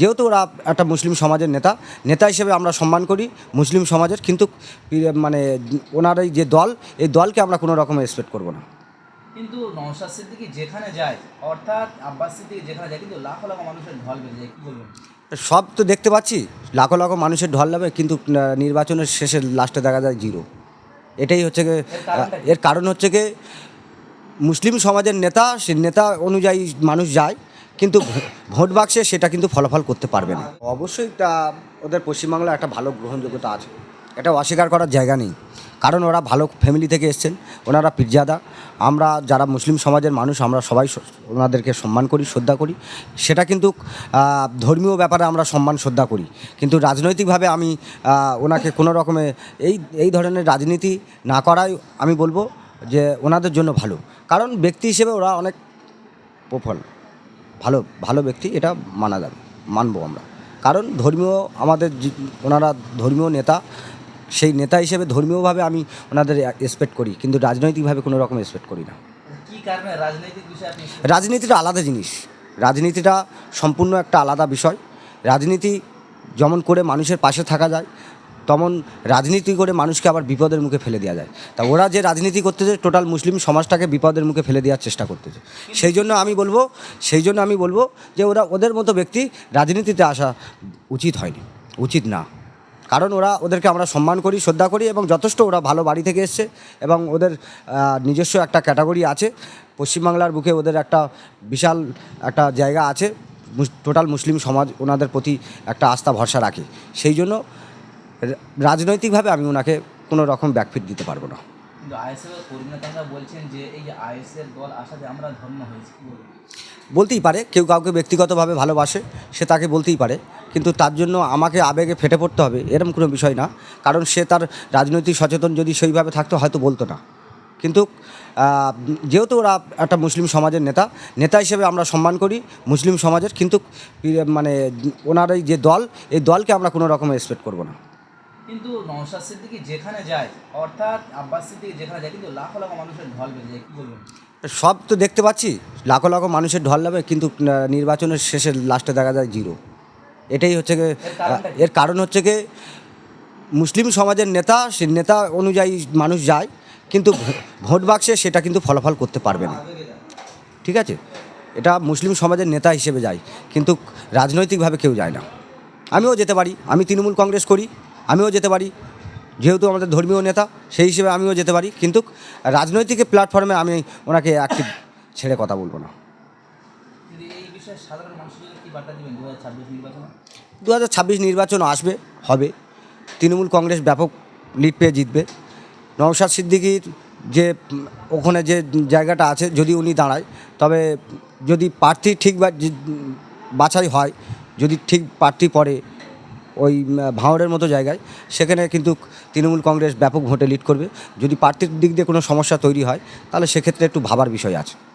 যেহেতু ওরা একটা মুসলিম সমাজের নেতা নেতা হিসেবে আমরা সম্মান করি মুসলিম সমাজের কিন্তু মানে ওনার এই যে দল এই দলকে আমরা কোনো রকম এক্সপেক্ট করব না। কিন্তু নওশাদ সিদ্দিকি যেখানে যায় অর্থাৎ আব্বাস সিদ্দিকি যেখানে যায় কিন্তু লাখো লাখো মানুষের ঢল বেঁধে যায় কি বলবেন? সব তো দেখতে পাচ্ছি লাখো লাখো মানুষের ঢল নামে কিন্তু নির্বাচনের শেষে লাস্টে দেখা যায় জিরো এটাই হচ্ছে গিয়ে, এর কারণ হচ্ছে কি মুসলিম সমাজের নেতা সে নেতা অনুযায়ী মানুষ যায় কিন্তু ভোট বাক্সে সেটা কিন্তু ফলাফল করতে পারবে না। অবশ্যই তা ওদের পশ্চিমবাংলায় একটা ভালো গ্রহণযোগ্যতা আছে। এটা অস্বীকার করার জায়গা নেই। কারণ ওরা ভালো ফ্যামিলি থেকে এসছেন ওনারা পিরজাদা। আমরা যারা মুসলিম সমাজের মানুষ আমরা সবাই ওনাদেরকে সম্মান করি শ্রদ্ধা করি। সেটা কিন্তু ধর্মীয় ব্যাপারে আমরা সম্মান শ্রদ্ধা করি। কিন্তু রাজনৈতিকভাবে আমি ওনাকে কোনো রকমে এই এই ধরনের রাজনীতি না করাই আমি বলব যে ওনাদের জন্য ভালো। কারণ ব্যক্তি হিসেবে ওরা অনেক প্রফল ভালো ভালো ব্যক্তি এটা মানা যাবে মানবো আমরা। কারণ ধর্মীয় আমাদের ওনারা ধর্মীয় নেতা সেই নেতা হিসেবে ধর্মীয়ভাবে আমি ওনাদের এক্সপেক্ট করি কিন্তু রাজনৈতিকভাবে কোনো রকম এক্সপেক্ট করি না। রাজনীতিটা আলাদা জিনিস। রাজনীতিটা সম্পূর্ণ একটা আলাদা বিষয়। রাজনীতি যেমন করে মানুষের পাশে থাকা যায় তেমন রাজনীতি করে মানুষকে আবার বিপদের মুখে ফেলে দেওয়া যায়। তা ওরা যে রাজনীতি করতেছে টোটাল মুসলিম সমাজটাকে বিপদের মুখে ফেলে দেওয়ার চেষ্টা করতেছে। সেই জন্য আমি বলব, সেই জন্য আমি বলব যে ওরা, ওদের মতো ব্যক্তি রাজনীতিতে আসা উচিত হয়নি। উচিত না। কারণ ওরা, ওদেরকে আমরা সম্মান করি, শ্রদ্ধা করি এবং যথেষ্ট ওরা ভালো বাড়ি থেকে এসছে এবং ওদের নিজস্ব একটা ক্যাটাগরি আছে। পশ্চিমবাংলার বুকে ওদের একটা বিশাল একটা জায়গা আছে। টোটাল মুসলিম সমাজ ওনাদের প্রতি একটা আস্থা, ভরসা রাখে। সেই জন্য রাজনৈতিকভাবে আমি ওনাকে কোনো রকম ব্যাকফিট দিতে পারব না। বলতেই পারে কেউ কাউকে ব্যক্তিগতভাবে ভালোবাসে সে তাকে বলতেই পারে কিন্তু তার জন্য আমাকে আবেগে ফেটে পড়তে হবে এরকম কোনো বিষয় না। কারণ সে তার রাজনৈতিক সচেতন যদি সেইভাবে থাকতো হয়তো বলতো না। কিন্তু যেহেতু ওরা একটা মুসলিম সমাজের নেতা নেতা হিসেবে আমরা সম্মান করি মুসলিম সমাজের কিন্তু মানে ওনার এই যে দল এই দলকে আমরা কোনো রকম এক্সপেক্ট করব না। কিন্তু নওশাদ সিদ্দিকি যেখানে যায় অর্থাৎ আব্বাস সিদ্দিকি যেখানে যায় কিন্তু লাখো লাখো মানুষের ঢল বেঁধে যায়। কি বলবেন? সব তো দেখতে পাচ্ছি লাখো লাখো মানুষের ঢল নামে কিন্তু নির্বাচনের শেষে লাস্টে দেখা যায় জিরো। এটাই হচ্ছে গিয়ে, এর কারণ হচ্ছে কি মুসলিম সমাজের নেতা সে নেতা অনুযায়ী মানুষ যায় কিন্তু ভোট বাক্সে সেটা কিন্তু ফলাফল করতে পারবে না। ঠিক আছে? এটা মুসলিম সমাজের নেতা হিসেবে যায় কিন্তু রাজনৈতিকভাবে কেউ যায় না। আমিও যেতে পারি আমি তৃণমূল কংগ্রেস করি আমিও যেতে পারি। যেহেতু আমাদের ধর্মীয় নেতা সেই হিসেবে আমিও যেতে পারি। কিন্তু রাজনৈতিক প্ল্যাটফর্মে আমি ওনাকে অ্যাক্টিভ ছেড়ে কথা বলব না। দু হাজার ছাব্বিশ নির্বাচন? আসবে হবে। তৃণমূল কংগ্রেস ব্যাপক লিড পেয়ে জিতবে। নওশাদ সিদ্দিকির যে ওখানে যে জায়গাটা আছে যদি উনি দাঁড়ায় তবে যদি প্রার্থী ঠিক বাছাই হয় যদি ঠিক প্রার্থী পড়ে ওই ভাঁড়ের মতো জায়গায়। সেখানে কিন্তু তৃণমূল কংগ্রেস ব্যাপক ভোটে লিড করবে। যদি প্রার্থীর দিক দিয়ে কোনো সমস্যা তৈরি হয়, তাহলে সেক্ষেত্রে একটু ভাবার বিষয় আছে।